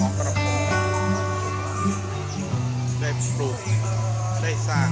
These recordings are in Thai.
ของกระผงได้ปลูกได้สร้าง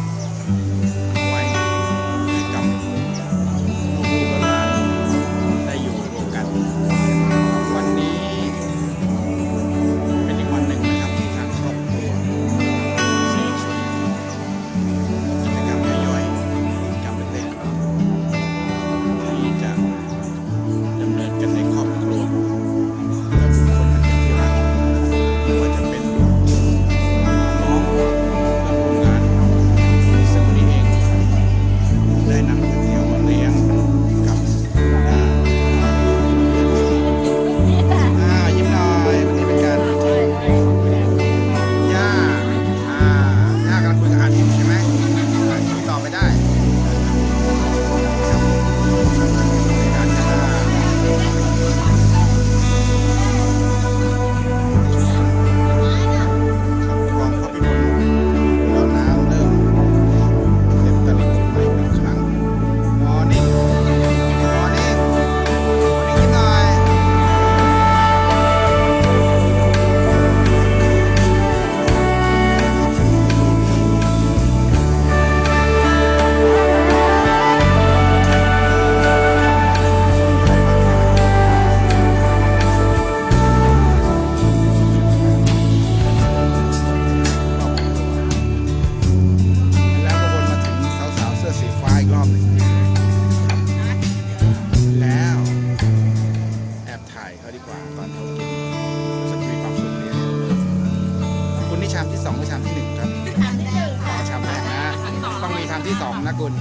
ามที่สองหรือชามที่หนึ่งครับชามที่หนึ่งค่ะชามแรกนะต้องมีชามที่สองนะคุณ